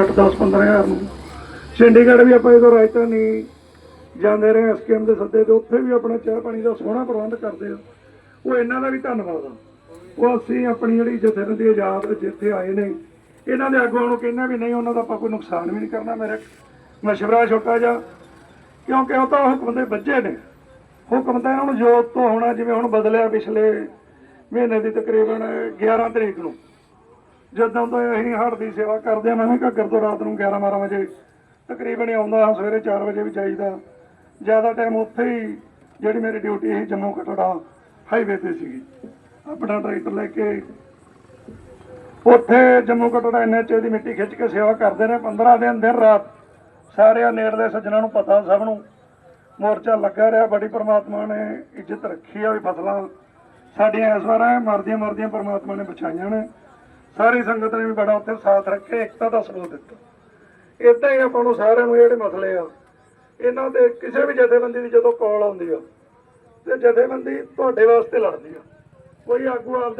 ਅੱਠ 10 15000 ਨੂੰ। ਚੰਡੀਗੜ੍ਹ ਵੀ ਆਪਾਂ ਜਦੋਂ ਰਾਜਧਾਨੀ ਜਾਂਦੇ ਰਹੇ ਐਸਕੇਐਮ ਦੇ ਸੱਦੇ ਤੇ, ਉੱਥੇ ਵੀ ਆਪਣਾ ਚਾਹ ਪਾਣੀ ਦਾ ਸੋਹਣਾ ਪ੍ਰਬੰਧ ਕਰਦੇ ਆ। ਉਹ ਇਹਨਾਂ ਦਾ ਵੀ ਧੰਨਵਾਦ ਆ। ਉਹ ਅਸੀਂ ਆਪਣੀ ਜਿਹੜੀ ਜਥੇਬੰਦੀ ਆਜ਼ਾਦ ਜਿੱਥੇ ਆਏ ਨੇ, ਇਹਨਾਂ ਦੇ ਆਗੂਆਂ ਨੂੰ ਕਹਿੰਦਾ ਵੀ ਨਹੀਂ, ਉਹਨਾਂ ਦਾ ਆਪਾਂ ਕੋਈ ਨੁਕਸਾਨ ਵੀ ਨਹੀਂ ਕਰਨਾ ਮੇਰਾ ਮਸ਼ਵਰਾ ਛੋਟਾ ਜਿਹਾ, ਕਿਉਂਕਿ ਉਹ ਤਾਂ ਹੁਕਮ ਦੇ ਬੱਚੇ ਨੇ। ਹੁਕਮ ਤਾਂ ਇਹਨਾਂ ਨੂੰ ਜੋਤ ਤੋਂ ਹੋਣਾ, ਜਿਵੇਂ ਹੁਣ ਬਦਲਿਆ ਪਿਛਲੇ ਮਹੀਨੇ ਦੀ ਤਕਰੀਬਨ 11 ਤਰੀਕ ਨੂੰ। ਜਦੋਂ ਤੋਂ ਅਸੀਂ ਹੜ ਦੀ ਸੇਵਾ ਕਰਦੇ ਆ, ਮੈਂ ਵੀ ਘੱਗਰ ਤੋਂ ਰਾਤ ਨੂੰ 11 12 ਵਜੇ ਤਕਰੀਬਨ ਹੀ ਆਉਂਦਾ ਹਾਂ ਸਵੇਰੇ 4 ਵਜੇ ਵੀ ਜਾਈਦਾ। ਜ਼ਿਆਦਾ ਟਾਈਮ ਉੱਥੇ ਹੀ ਜਿਹੜੀ ਮੇਰੀ ਡਿਊਟੀ ਸੀ ਜੰਮੂ ਕਟੜਾ ਹਾਈਵੇ ਤੇ ਸੀਗੀ। ਆਪਣਾ ਟਰੈਕਟਰ ਲੈ ਕੇ ਉੱਥੇ ਜੰਮੂ ਕਟੜਾ ਐਨਐਚਏ ਦੀ ਮਿੱਟੀ ਖਿੱਚ ਕੇ ਸੇਵਾ ਕਰਦੇ ਨੇ 15 ਦਿਨ ਦਿਨ, ਰਾਤ ਸਾਰਿਆਂ ਨੇੜਲੇ ਸੱਜਣਾਂ ਨੂੰ ਪਤਾ ਸਭ ਨੂੰ। ਮੋਰਚਾ ਲੱਗਾ ਰਿਹਾ, ਬੜੀ ਪਰਮਾਤਮਾ ਨੇ ਇੱਜ਼ਤ ਰੱਖੀ ਆ ਵੀ ਫਸਲਾਂ ਸਾਡੀਆਂ ਇਸ ਵਾਰ ਮਰਦੀਆਂ ਮਰਦੀਆਂ ਪ੍ਰਮਾਤਮਾ ਨੇ ਬਚਾਈਆਂ ਨੇ। ਸਾਰੀ ਸੰਗਤ ਨੇ ਵੀ ਬੜਾ ਉੱਥੇ ਸਾਥ ਰੱਖਿਆ ਏਕਤਾ ਦਾ ਸਬੂਤ ਦਿੱਤਾ। ਇਦਾਂ ਹੀ ਆਪਾਂ ਨੂੰ ਸਾਰਿਆਂ ਨੂੰ ਜਿਹੜੇ ਮਸਲੇ ਆ, ਇਹਨਾਂ ਤੇ ਕਿਸੇ ਵੀ ਜਥੇਬੰਦੀ ਦੀ ਜਦੋਂ ਕਾਲ ਆਉਂਦੀ ਆ, ਤੇ ਜਥੇਬੰਦੀ ਤੁਹਾਡੇ ਵਾਸਤੇ ਲੜਦੀ ਆ। ਕੋਈ ਆਗੂ ਆਪ